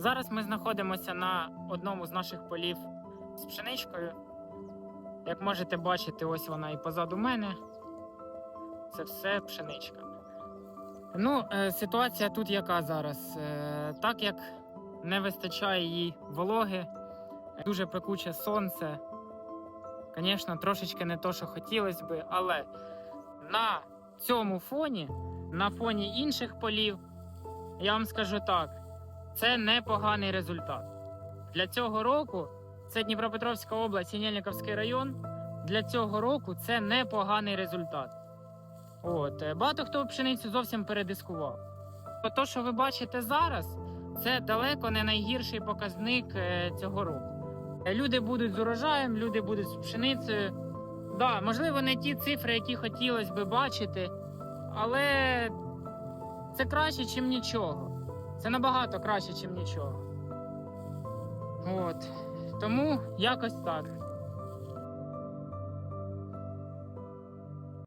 Зараз ми знаходимося на одному з наших полів з пшеничкою. Як можете бачити, ось вона і позаду мене. Це все пшеничка. Ну, е, ситуація тут яка зараз? Е, Так як не вистачає їй вологи, дуже пекуче сонце. Звісно, трошечки не то, що хотілося би, але на цьому фоні, на фоні інших полів, я вам скажу так, це непоганий результат. Для цього року це Дніпропетровська область, Сінельниковський район. Для цього року це непоганий результат. От, е, багато хто пшеницю зовсім передискував. То, що ви бачите зараз, це далеко не найгірший показник е, цього року. Е, Люди будуть з урожаєм, люди будуть з пшеницею. Да, можливо, не ті цифри, які хотілося би бачити, але це краще, ніж нічого. Це набагато краще, ніж нічого. От. Тому якось так.